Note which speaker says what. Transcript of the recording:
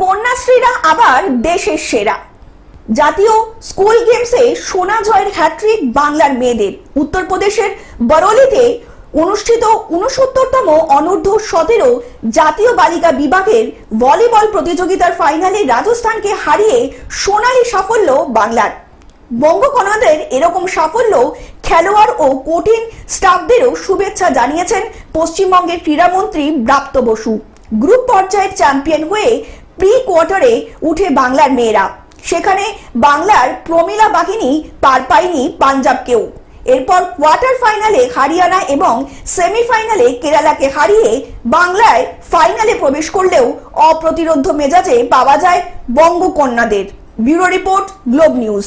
Speaker 1: কন্যাশ্রীরা আবার দেশের সেরা। জাতীয় স্কুল গেমসে সোনা জয়ের হ্যাট্রিক বাংলার মেয়েদের। উত্তরপ্রদেশের বরলিতে অনুষ্ঠিত উনসত্তরতম অনূর্ধ্ব সতেরো জাতীয় বালিকা বিভাগের ভলিবল প্রতিযোগিতার ফাইনালে রাজস্থানকে হারিয়ে সোনালী সাফল্য বাংলার। বঙ্গকণাদের এরকম সাফল্য খেলোয়াড় ও কঠিন স্টাফদেরও শুভেচ্ছা জানিয়েছেন পশ্চিমবঙ্গের ক্রীড়ামন্ত্রী ব্রাপ্ত বসু। গ্রুপ পর্যায়ের চ্যাম্পিয়ন হয়ে প্রি কোয়ার্টারে উঠে বাংলার মেয়েরা। সেখানে বাংলার প্রমিলা বাহিনী পার পায়নি পাঞ্জাবকেও। এরপর কোয়ার্টার ফাইনালে হরিয়ানা এবং সেমিফাইনালে কেরালাকে হারিয়ে বাংলায় ফাইনালে প্রবেশ করলেও অপ্রতিরোধ্য মেজাজে পাওয়া যায় বঙ্গকন্যাদের। Bureau report, Globe News.